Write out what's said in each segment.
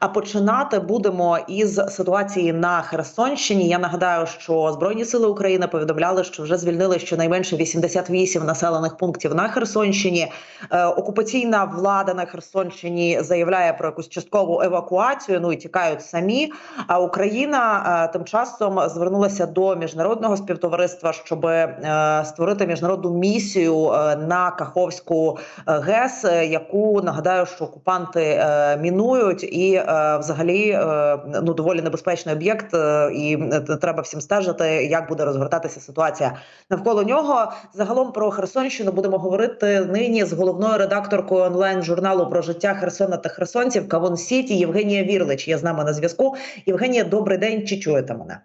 А починати будемо із ситуації на Херсонщині. Я нагадаю, що збройні сили України повідомляли, що вже звільнили щонайменше 88 населених пунктів на Херсонщині. Е, окупаційна влада на Херсонщині заявляє про якусь часткову евакуацію. Ну і тікають самі. А Україна е, тим часом звернулася до міжнародного співтовариства, щоб е, створити міжнародну місію на Каховську ГЕС, яку нагадаю, що окупанти мінують і взагалі е, ну доволі небезпечний об'єкт, е, і е, треба всім стежити, як буде розгортатися ситуація навколо нього. Загалом про Херсонщину будемо говорити нині з головною редакторкою онлайн журналу про життя Херсона та Херсонців Кавон Сіті Євгенія Вірлич. Є з нами на зв'язку. Євгенія, добрий день. Чи чуєте мене?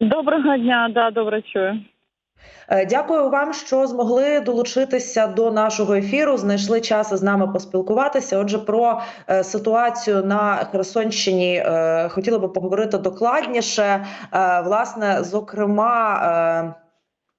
Доброго дня, да, добре чую. Е, Дякую вам, що змогли долучитися до нашого ефіру. Знайшли час з нами поспілкуватися. Отже, про е, ситуацію на Херсонщині е, хотіла би поговорити докладніше. Власне, зокрема.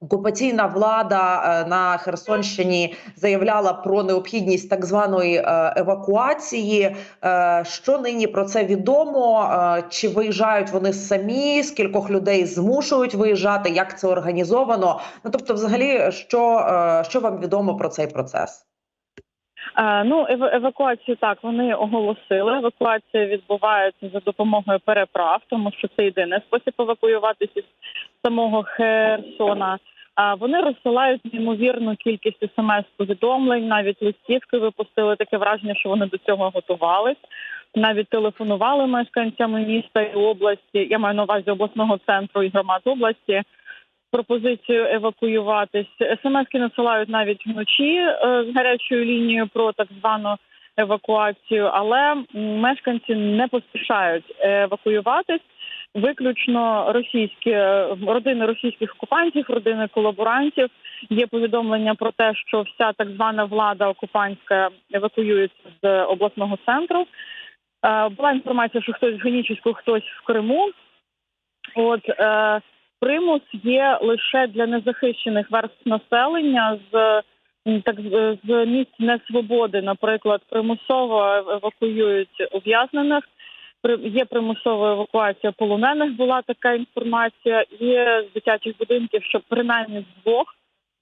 Окупаційна влада е, на Херсонщині заявляла про необхідність так званої е, евакуації. Е, Що нині про це відомо? Чи виїжджають вони самі? Скількох людей змушують виїжджати? Як це організовано? Ну тобто, взагалі, що, що вам відомо про цей процес? Ну, евакуацію так вони оголосили. Евакуація відбувається за допомогою переправ, тому що це єдиний спосіб евакуюватися з самого Херсона. Вони розсилають неймовірну кількість смс-повідомлень, навіть листівки випустили таке враження, що вони до цього готувались. Навіть телефонували мешканцями міста і області. Я маю на увазі обласного центру і громад області. Пропозицію евакуюватись. СМСки насилають навіть вночі е, з гарячою лінією про так звану евакуацію, але мешканці не поспішають евакуюватись. Виключно російські е, родини російських окупантів, родини колаборантів. Є повідомлення про те, що вся так звана влада окупантська евакуюється з обласного центру. Е, Була інформація, що хтось в Генічеську, хтось в Криму. От е, примус є лише для незахищених верств населення з так з місць несвободи. Наприклад, примусово евакуюють ув'язнених. Є примусова евакуація полонених. Була така інформація. Є з дитячих будинків, що принаймні з двох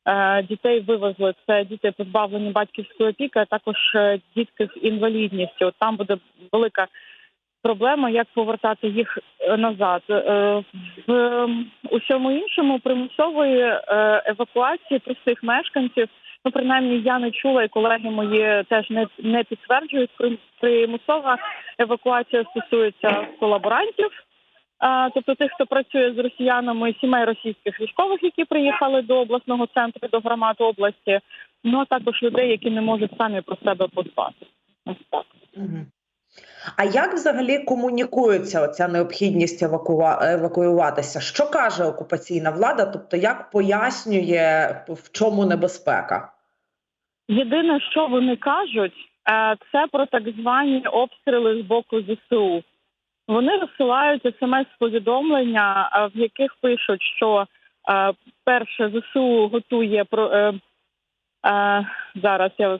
е, дітей вивезли. Це діти позбавлені батьківської опіки, а також е, дітки з інвалідністю. От там буде велика проблема, як повертати їх е, назад. В ем, усьому іншому примусової евакуації простих мешканців. Ну, принаймні, я не чула, і колеги мої теж не, не підтверджують. Прим- Примусова евакуація стосується колаборантів, а, тобто тих, хто працює з росіянами, сімей російських військових, які приїхали до обласного центру, до громад області, ну а також людей, які не можуть самі про себе подбати. Ось так. А як взагалі комунікується оця необхідність евакуюватися? Що каже окупаційна влада? Тобто, як пояснює в чому небезпека? Єдине, що вони кажуть, е, це про так звані обстріли з боку ЗСУ. Вони розсилають смс-повідомлення, е, в яких пишуть, що е, перше ЗСУ готує про зараз. Я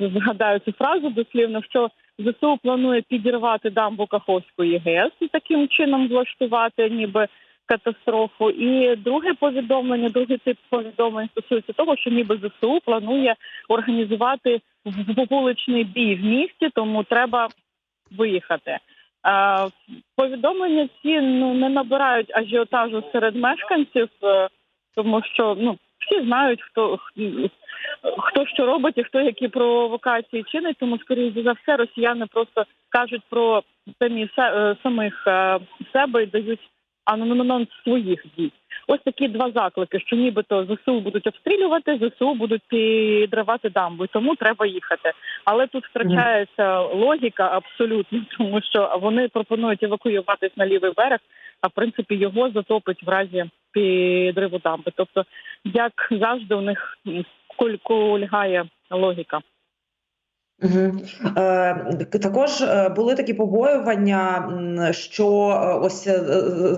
згадаю цю фразу дослівно, що ЗСУ планує підірвати дамбу Каховської ГЕС і таким чином влаштувати, ніби катастрофу. І друге повідомлення, другий тип повідомлень стосується того, що ніби ЗСУ планує організувати вуличний бій в місті, тому треба виїхати. Повідомлення ці ну не набирають ажіотажу серед мешканців, е, тому що ну всі знають, хто хто що робить і хто які провокації чинить. Тому скоріше за все росіяни просто кажуть про самі е, самих е, себе і дають анонс своїх дій. Ось такі два заклики, що нібито ЗСУ будуть обстрілювати, ЗСУ будуть підривати дамбу, тому треба їхати. Але тут втрачається логіка абсолютно, тому що вони пропонують евакуюватись на лівий берег, а в принципі його затопить в разі підриву дамби. Тобто, як завжди, у них м, лягає логіка. Угу. Е, також е, були такі побоювання, що е, ось е,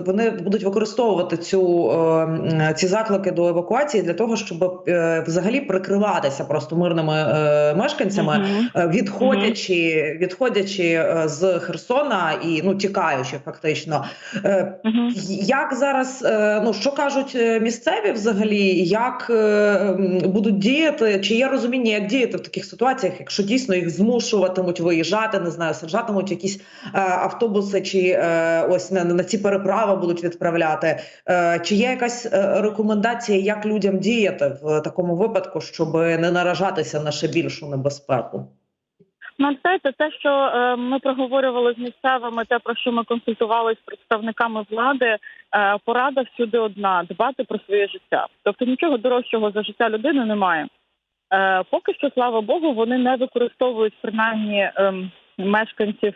вони будуть використовувати цю ці заклики до евакуації для того, щоб взагалі прикриватися просто мирними мешканцями, е, відходячи, відходячи з Херсона і ну тікаючи, фактично. Мгм. Як зараз ну що кажуть місцеві взагалі, як будуть діяти? Чи є розуміння, як діяти в таких ситуаціях, якщо дійсно їх змушуватимуть виїжджати, не знаю, саджатимуть якісь е, автобуси, чи е, ось на, на ці переправи будуть відправляти? Е, чи є якась рекомендація, як людям діяти в такому випадку, щоб не наражатися на ще більшу небезпеку? Ну, знаєте, те, що ми проговорювали з місцевими, те про що ми консультувалися з представниками влади, порада всюди одна: дбати про своє життя. Тобто нічого дорожчого за життя людини немає. Е, поки що, слава Богу, вони не використовують принаймні ем, мешканців,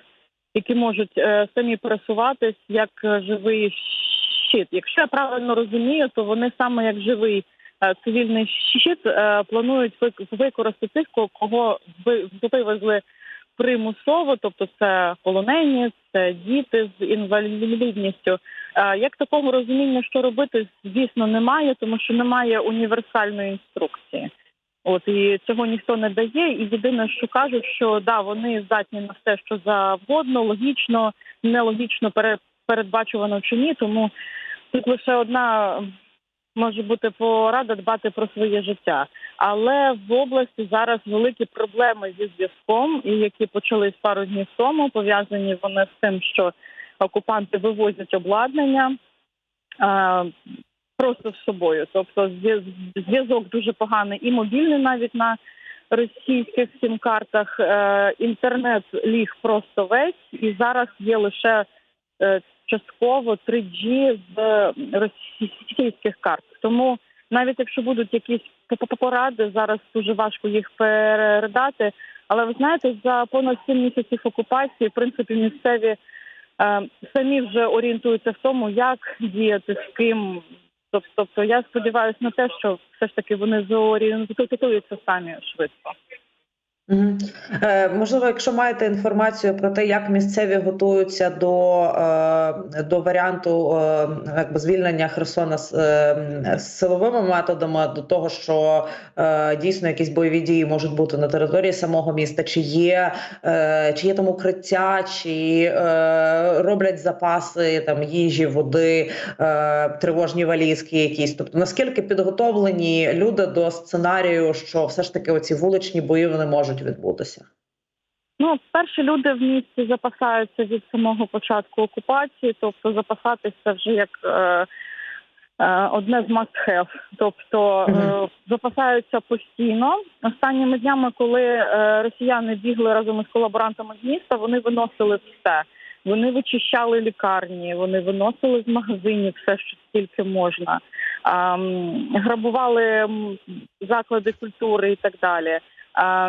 які можуть е, самі пересуватись як е, живий щит. Якщо я правильно розумію, то вони саме як живий цивільний щит планують вик- використати тих, кого ви- вивезли примусово, тобто це полонені, це діти з інвалідністю. Як такого розуміння, що робити, звісно, немає, тому що немає універсальної інструкції. От і цього ніхто не дає. І єдине, що кажуть, що да, вони здатні на все, що завгодно, логічно, нелогічно пере- передбачувано чи ні. Тому тут лише одна може бути порада дбати про своє життя. Але в області зараз великі проблеми зі зв'язком, і які почались пару днів тому, пов'язані вони з тим, що окупанти вивозять обладнання. Просто з собою, тобто зв'яз- зв'язок дуже поганий і мобільний навіть на російських сім-картах. Е, інтернет ліг просто весь, і зараз є лише е, частково 3G з російських карт. Тому навіть якщо будуть якісь поради, зараз дуже важко їх передати. Але ви знаєте, за понад 7 місяців окупації, в принципі, місцеві е, самі вже орієнтуються в тому, як діяти з ким. Тоб- Тобто я сподіваюся на те, що все ж таки вони зорієнтуються самі швидко. Е, можливо, якщо маєте інформацію про те, як місцеві готуються до, е, до варіанту е, якби звільнення Херсона з, е, силовими методами, до того, що дійсно якісь бойові дії можуть бути на території самого міста, чи є, чи є там укриття, чи роблять запаси там їжі, води, тривожні валізки якісь. Тобто наскільки підготовлені люди до сценарію, що все ж таки оці вуличні бої вони можуть відбутися? Ну, перші люди в місті запасаються від самого початку окупації, тобто запасатися вже як е, е, одне з must-have. Тобто е, запасаються постійно. Останніми днями, коли е, росіяни бігли разом із колаборантами з міста, вони виносили все. Вони вичищали лікарні, вони виносили з магазинів все, що тільки можна, а, грабували заклади культури і так далі.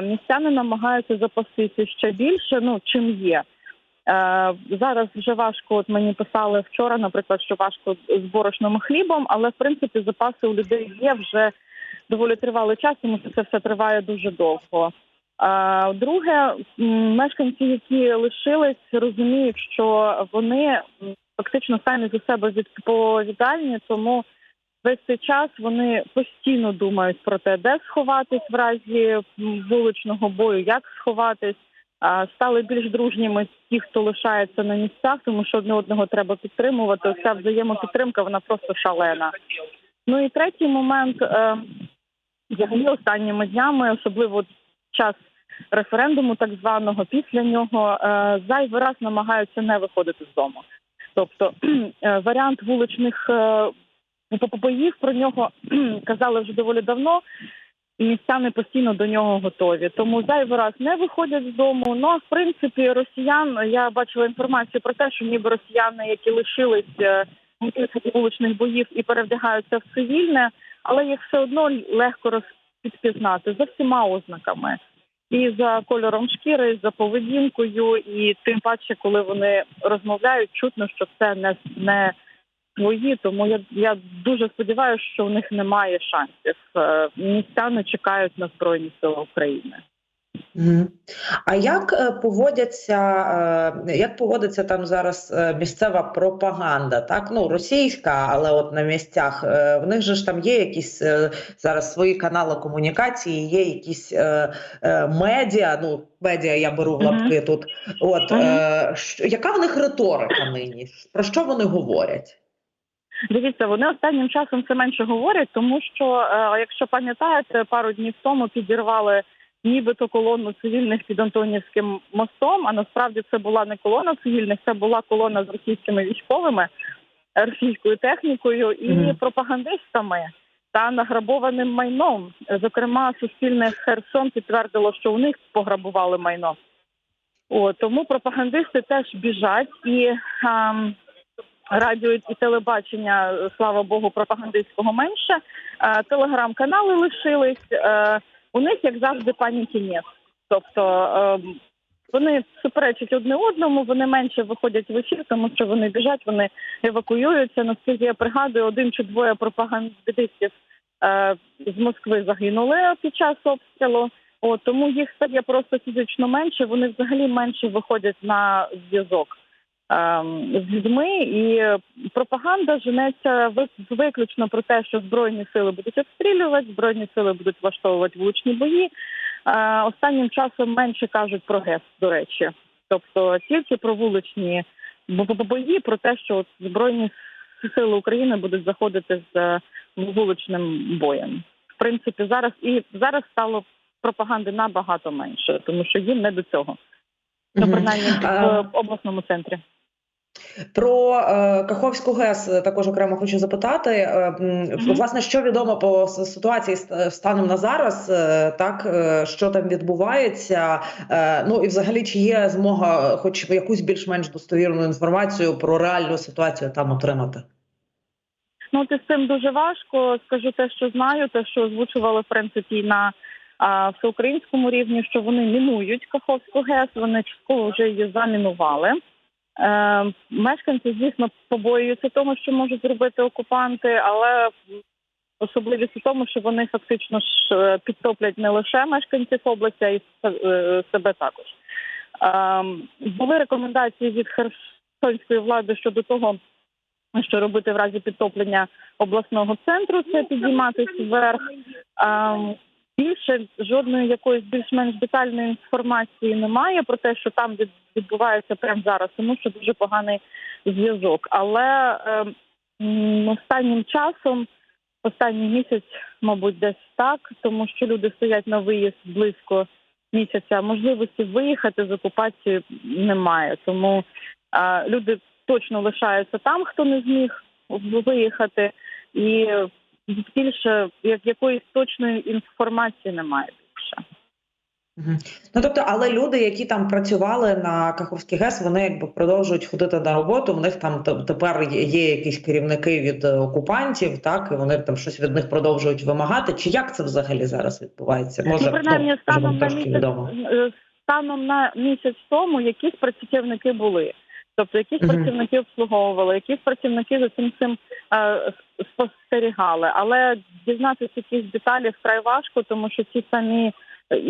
Містяни намагаються запастися ще більше, ну чим є. Е, Зараз вже важко. От мені писали вчора, наприклад, що важко з борошном і хлібом, але в принципі запаси у людей є вже доволі тривалий час, тому що це все триває дуже довго. Друге, мешканці, які лишились, розуміють, що вони фактично самі за себе відповідальні, тому весь цей час вони постійно думають про те, де сховатись в разі вуличного бою, як сховатись. Стали більш дружніми ті, хто лишається на місцях, тому що одне одного треба підтримувати. Ця взаємопідтримка вона просто шалена. Ну і третій момент, е, взагалі останніми днями, особливо час референдуму, так званого, після нього е, зайвий раз намагаються не виходити з дому. Тобто е, варіант вуличних е, боїв про нього казали вже доволі давно. І містяни постійно до нього готові. Тому зайвий раз не виходять з дому. Ну а в принципі, росіян я бачила інформацію про те, що ніби росіяни, які лишились е, вуличних боїв і перевдягаються в цивільне, але їх все одно легко розпізнати за всіма ознаками. І за кольором шкіри, і за поведінкою, і тим паче, коли вони розмовляють, чутно, що це не, не свої. Тому я, я дуже сподіваюся, що в них немає шансів. Е, Містяни чекають на Збройні Сили України. А як е, поводяться, е, як поводиться там зараз місцева пропаганда? Так, ну російська, але от на місцях в них же ж там є якісь зараз свої канали комунікації, є якісь е, е, медіа. Ну, медіа я беру в лапки тут. От е, що, яка в них риторика нині? Про що вони говорять? Дивіться, вони останнім часом все менше говорять, тому що, е, якщо пам'ятаєте, пару днів тому підірвали нібито колону цивільних під Антонівським мостом. А насправді це була не колона цивільних, це була колона з російськими військовими, російською технікою і Мгм. пропагандистами та награбованим майном. Зокрема, суспільне Херсон підтвердило, що у них пограбували майно. О, тому пропагандисти теж біжать і. ам, радіо і телебачення, е, слава Богу, пропагандистського менше. Е, Телеграм-канали лишились. Е, У них, як завжди, паніки нет. Тобто вони суперечать одне одному, вони менше виходять в ефір, тому що вони біжать, вони евакуюються. Наскільки я пригадую, один чи двоє пропагандистів з Москви загинули під час обстрілу. От, тому їх стає просто фізично менше. Вони взагалі менше виходять на зв'язок з людьми, і пропаганда женеться ви- виключно про те, що збройні сили будуть обстрілювати, збройні сили будуть влаштовувати влучні бої. Е, останнім часом менше кажуть про ГЕС, до речі, тобто тільки про вуличні бо- бо- бої, про те, що от збройні сили України будуть заходити з е, вуличним боєм. В принципі, зараз і зараз стало пропаганди набагато менше, тому що їм не до цього. Ну, принаймні в обласному центрі. Про е, Каховську ГЕС також окремо хочу запитати. Е, Власне, що відомо по ситуації ст- станом на зараз, е, так е, що там відбувається? Е, Ну і взагалі, чи є змога, хоч якусь більш-менш достовірну інформацію про реальну ситуацію там отримати? Ну, із цим дуже важко. Скажу те, що знаю, те, що озвучували в принципі на а, всеукраїнському рівні, що вони мінують Каховську ГЕС. Вони частково вже її замінували. Е, мешканці, звісно, побоюються того, що можуть зробити окупанти, але особливість у тому, що вони фактично ж е, підтоплять не лише мешканців області, а й е, себе також. Були рекомендації від херсонської влади щодо того, що робити в разі підтоплення обласного центру, це підійматись вверх. Більше жодної якоїсь більш-менш детальної інформації немає про те, що там від- відбувається прямо зараз, тому що дуже поганий зв'язок. Але е, останнім часом, останній місяць, мабуть, десь так, тому що люди стоять на виїзд близько місяця. Можливості виїхати з окупації немає. Тому е, люди точно лишаються там, хто не зміг виїхати, і більше як якоїсь точної інформації немає більше. Ну тобто, але люди, які там працювали на Каховській ГЕС, вони якби продовжують ходити на роботу. У них там тепер є- якісь керівники від окупантів, так і вони там щось від них продовжують вимагати. Чи як це взагалі зараз відбувається? Може, ну, принаймні, станом на місяць відомо. е, станом на місяць тому якісь працівники були. Тобто якісь Мгм. працівники обслуговували, якісь працівники за цим цим е, спостерігали. Але дізнатися якісь деталі вкрай важко, тому що ці самі е,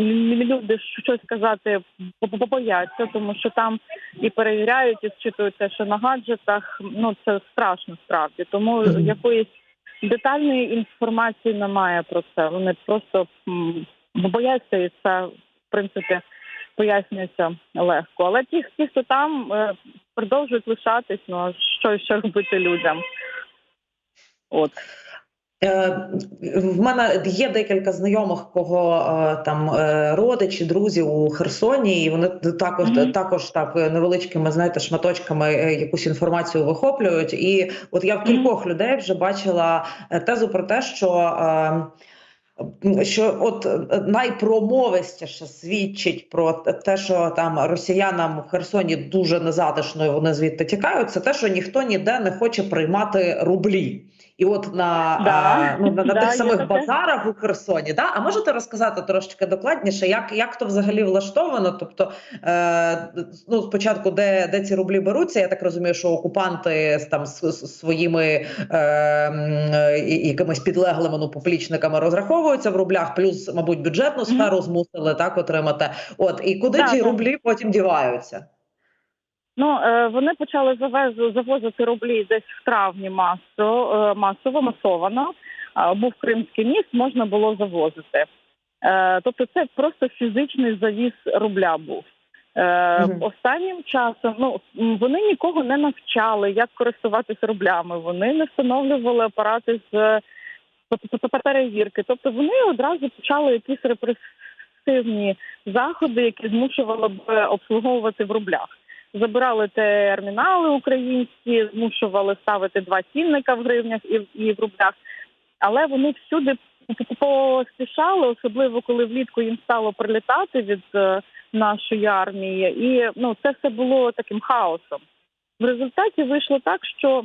люди щось сказати бо- бояться, тому що там і перевіряють, і зчитують те, що на гаджетах. Ну це страшно справді. Тому Мгм. якоїсь детальної інформації немає про це. Вони просто бояться, і це в принципі пояснюється легко. Але ті, ті хто там е, продовжують лишатись, ну а що ще робити людям? От. Е, В мене є декілька знайомих, кого е, там е, родичі, друзі у Херсоні, і вони також Мгм. також так невеличкими, знаєте, шматочками якусь інформацію вихоплюють. І от я в кількох людей вже бачила тезу про те, що. Що от е, найпромовистіше свідчить про те, що там росіянам в Херсоні дуже незатишно вони звідти тікають, це те, що ніхто ніде не хоче приймати рублі. І от на, Да. а, ну, на, на Да, тих самих таке. базарах у Херсоні, да? а можете розказати трошечки докладніше, як, як то взагалі влаштовано? Тобто, е, ну, спочатку, де, де ці рублі беруться, я так розумію, що окупанти там з, з своїми е, якимись підлеглими ну, поплічниками розраховуються в рублях, плюс, мабуть, бюджетну сферу змусили так отримати. От і куди Да, ті да. рублі потім діваються? Ну е, вони почали завез- завозити рублі десь в травні масо, е, масово, масовано. Був кримський міст, можна було завозити. Е, Тобто, це просто фізичний завіз рубля був. Мгм. Останнім часом ну вони нікого не навчали, як користуватися рублями. Вони не встановлювали апарати з п- перевірки. Тобто вони одразу почали якісь репресивні заходи, які змушували б обслуговувати в рублях. Забирали термінали українські, змушували ставити два цінника в гривнях і, і в рублях. Але вони всюди поспішали, особливо коли влітку їм стало прилітати від е, нашої армії, і ну це все було таким хаосом. В результаті вийшло так, що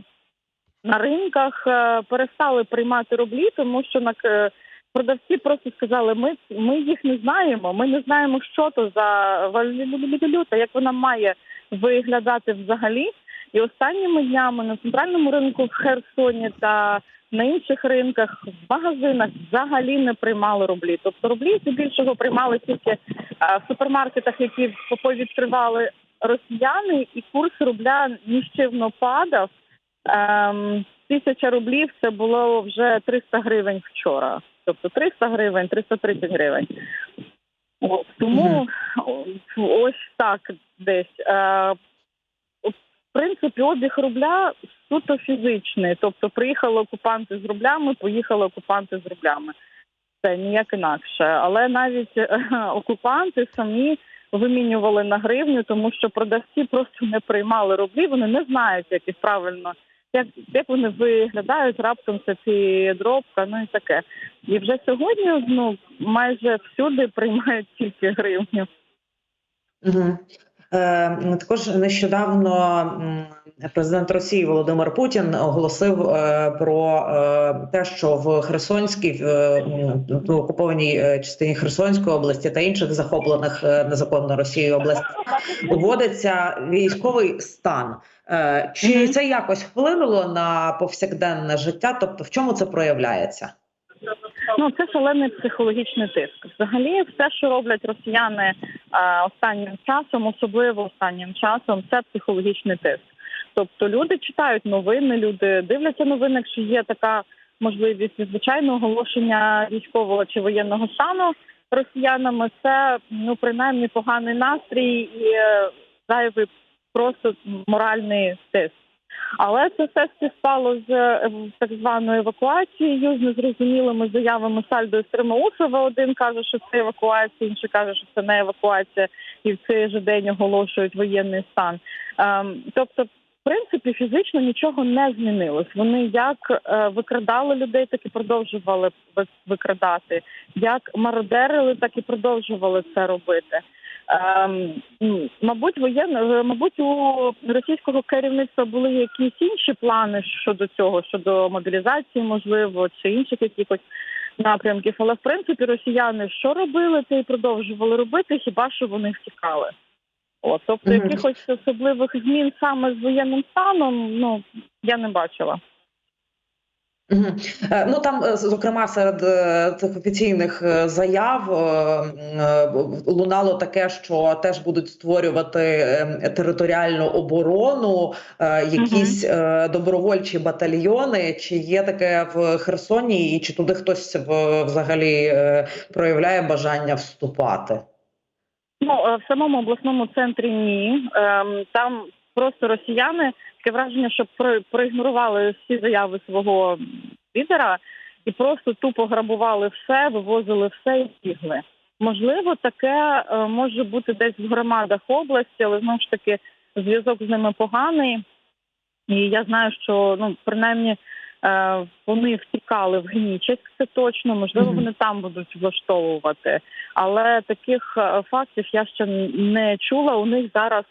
на ринках е, перестали приймати рублі, тому що на е, продавці просто сказали: ми, ми їх не знаємо. Ми не знаємо, що то за валюта, як вона має виглядати взагалі. І останніми днями на центральному ринку в Херсоні та на інших ринках в магазинах взагалі не приймали рублі. Тобто рублі здебільшого приймали тільки в супермаркетах, які відкривали росіяни, і курс рубля ніщивно падав. Ем, тисяча рублів це було вже 300 гривень вчора. Тобто 300 гривень, 330 гривень. От, тому о, ось так десь. Е, в принципі, обіг рубля суто фізичний. Тобто приїхали окупанти з рублями, поїхали окупанти з рублями. Це ніяк інакше. Але навіть е, окупанти самі вимінювали на гривню, тому що продавці просто не приймали рублі. Вони не знають, як їх правильно, як, як вони виглядають, раптом це підробка, ну і таке. І вже сьогодні ну майже всюди приймають тільки гривню. Угу. Е, також нещодавно президент Росії Володимир Путін оголосив е, про е, те, що в Херсонській в, окупованій е, частині Херсонської області та інших захоплених е, незаконно Росією областях вводиться військовий стан. Е, Чи Мгм. це якось вплинуло на повсякденне життя? Тобто, в чому це проявляється? Ну це шалений психологічний тиск. Взагалі, все, що роблять росіяни е, останнім часом, особливо останнім часом, це психологічний тиск. Тобто люди читають новини, люди дивляться новини, якщо є така можливість і, звичайно оголошення військового чи воєнного стану росіянами. Це ну принаймні поганий настрій і е, зайвий просто моральний тиск. Але це все співпало з е, так званою евакуацією, з незрозумілими заявами Сальдо і Стримаусова. Один каже, що це евакуація, інший каже, що це не евакуація, і в цей же день оголошують воєнний стан. Ем, тобто, в принципі, фізично нічого не змінилось. Вони як е, викрадали людей, так і продовжували викрадати. Як мародерили, так і продовжували це робити. Ем, мабуть, воєнно, мабуть, у російського керівництва були якісь інші плани щодо цього, щодо мобілізації, можливо, чи інших якихось напрямків. Але в принципі росіяни що робили, те і продовжували робити, хіба що вони втікали. От, тобто якихось особливих змін саме з воєнним станом, ну я не бачила. Е, Ну там, е, зокрема, серед е, цих офіційних заяв лунало таке, що теж будуть створювати е, територіальну оборону, якісь добровольчі батальйони. Чи є таке в Херсоні, і чи туди хтось взагалі проявляє бажання вступати? Ну в самому обласному центрі ні. Ем, Там просто росіяни таке враження, що про- проігнорували всі заяви свого лідера і просто тупо грабували все, вивозили все і бігли. Можливо, таке е, може бути десь в громадах області, але знову ж таки зв'язок з ними поганий. І я знаю, що ну принаймні е, вони втікали в Гнічеськ, це точно. Можливо, вони там будуть влаштовувати. Але таких е, фактів я ще не чула. У них зараз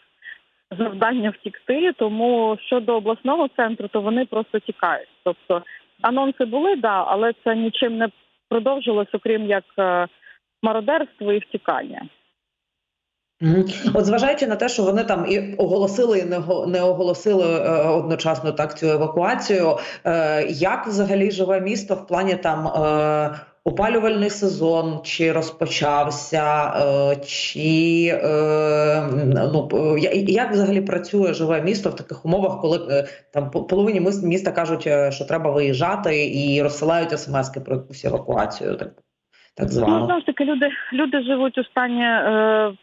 завдання втікти. Тому щодо обласного центру, то вони просто тікають. Тобто анонси були, да, але це нічим не продовжилось, окрім як е, мародерство і втікання. От зважаючи на те, що вони там і оголосили, і не го- не оголосили е, одночасно так цю евакуацію. Е, як взагалі живе місто в плані там опалювальний сезон, чи розпочався, е, чи е, ну як взагалі працює живе місто в таких умовах, коли е, там по- половині міс- міста кажуть, що треба виїжджати, і розсилають смски про якусь евакуацію, так так Ну, звану. знову ж таки, люди, люди живуть у стані е,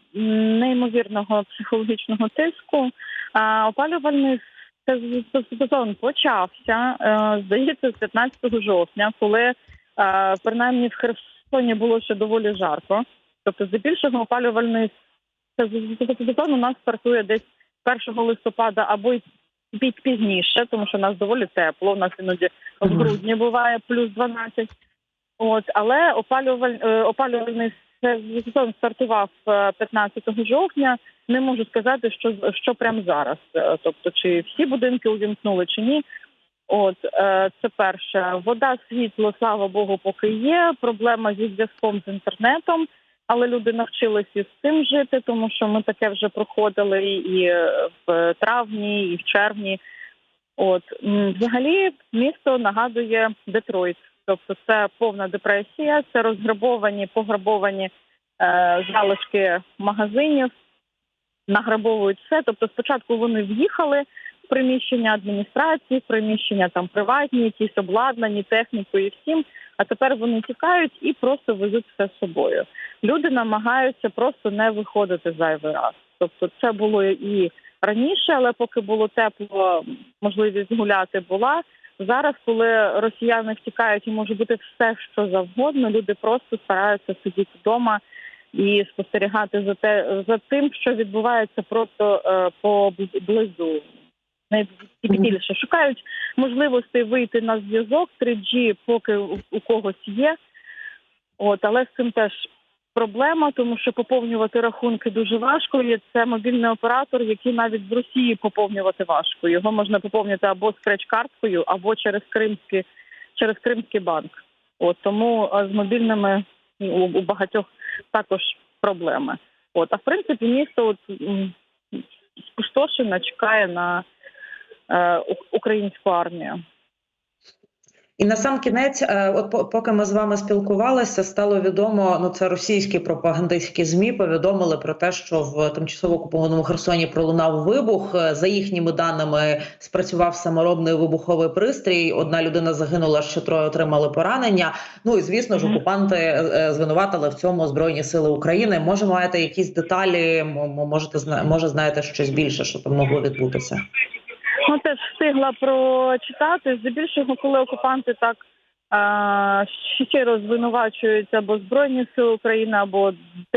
неймовірного психологічного тиску. А опалювальний сезон почався, е, здається, з 15 жовтня, коли принаймні в Херсоні було ще доволі жарко. Тобто, здебільшого опалювальний сезон у нас стартує десь 1 листопада або й пі- пізніше, тому що у нас доволі тепло. У нас іноді в грудні буває плюс 12. От, але опалюваль, е, опалювальний сезон стартував е, 15 жовтня. Не можу сказати, що що прямо зараз. Е, Тобто, чи всі будинки увімкнули, чи ні. От е, це перше. Вода, світло, слава Богу, поки є. Проблема зі зв'язком з інтернетом, але люди навчилися з цим жити, тому що ми таке вже проходили і е, в травні, і в червні. От взагалі місто нагадує Детройт. Тобто це повна депресія, це розграбовані, пограбовані е, залишки магазинів, награбовують все. Тобто, спочатку вони в'їхали приміщення адміністрації, приміщення там приватні, якісь обладнані, техніку і всім. А тепер вони тікають і просто везуть все з собою. Люди намагаються просто не виходити зайвий раз. Тобто, це було і раніше, але поки було тепло, можливість гуляти була. Зараз, коли росіяни втікають і може бути все, що завгодно, люди просто стараються сидіти вдома і спостерігати за те за тим, що відбувається просто е, поблизу. Найбільше шукають можливості вийти на зв'язок 3G, поки у, когось є. От, але з цим теж проблема, тому що поповнювати рахунки дуже важко. І це мобільний оператор, який навіть з Росії поповнювати важко. Його можна поповнити або скреч-карткою, або через кримський через Кримський банк. От тому з мобільними у, у багатьох також проблеми. От, а в принципі, місто от спустошено, чекає на українську армію. І на сам кінець, е, от поки ми з вами спілкувалися, стало відомо. Ну це російські пропагандистські змі повідомили про те, що в тимчасово окупованому Херсоні пролунав вибух. Е, За їхніми даними спрацював саморобний вибуховий пристрій. Одна людина загинула, ще троє отримали поранення. Ну і звісно ж, окупанти е, звинуватили в цьому збройні сили України. Може, маєте якісь деталі? Можете зна- може знаєте щось більше, що там могло відбутися? Ну, теж встигла прочитати. Здебільшого, коли окупанти так а, щиро звинувачують або Збройні Сили України, або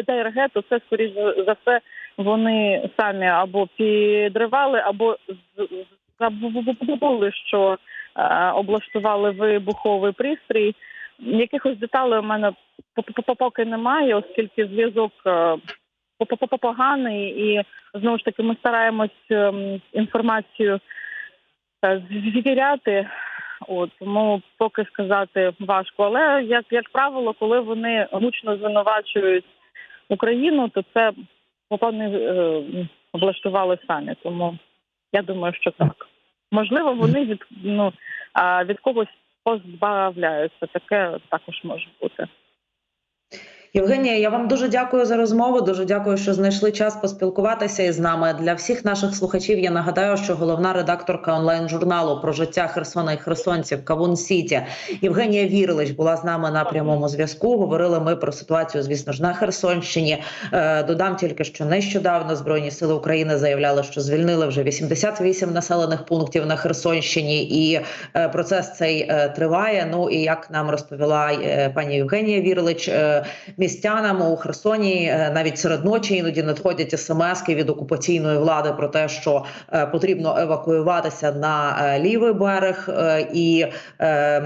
ДРГ, то це, скоріш за- все, вони самі або підривали, або забули, що а, облаштували вибуховий пристрій. Якихось деталей у мене по- по- по- поки немає, оскільки зв'язок поганий, і знову ж таки ми стараємось ем, інформацію е, звіряти. От тому поки сказати важко. Але як, як правило, коли вони гучно звинувачують Україну, то це вони е, облаштували самі. Тому я думаю, що так. Можливо, вони від ну від когось позбавляються. Таке також може бути. Євгенія, я вам дуже дякую за розмову. Дуже дякую, що знайшли час поспілкуватися із нами. Для всіх наших слухачів я нагадаю, що головна редакторка онлайн журналу про життя Херсона і Херсонців Кавун Сіті Євгенія Вірлич була з нами на прямому зв'язку. Говорили ми про ситуацію, звісно ж, на Херсонщині. Е, Додам тільки, що нещодавно Збройні сили України заявляли, що звільнили вже 88 населених пунктів на Херсонщині, і е, процес цей е, триває. Ну і як нам розповіла пані Євгенія Вірлич. Містянам у Херсоні е, навіть серед ночі іноді надходять смски від окупаційної влади про те, що е, потрібно евакуюватися на е, лівий берег, і е,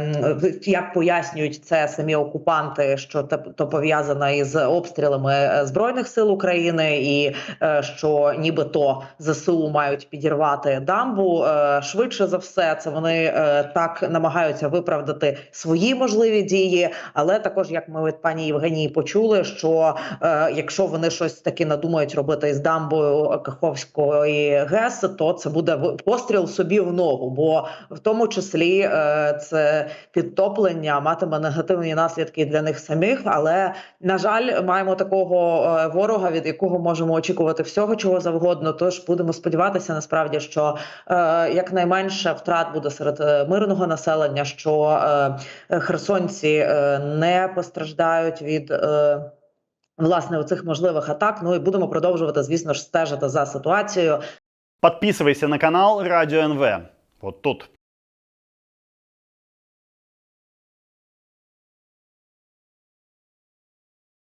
як пояснюють це самі окупанти, що то пов'язано із обстрілами збройних сил України, і що нібито ЗСУ мають підірвати дамбу. Швидше за все, це вони так намагаються виправдати свої можливі дії. Але також, як ми від пані Євгенії почули, що е, якщо вони щось таки надумають робити із дамбою Каховської ГЕС, то це буде постріл собі в ногу, бо в тому числі е, це підтоплення матиме негативні наслідки для них самих. Але на жаль, маємо такого е, ворога, від якого можемо очікувати всього, чого завгодно. Тож будемо сподіватися, насправді, що е, якнайменше втрат буде серед е, мирного населення, що е, херсонці е, не постраждають від. Е, Власне, оцих можливих атак. Ну і будемо продовжувати, звісно ж, стежити за ситуацією. Подписывайся на канал Радио НВ. Вот тут.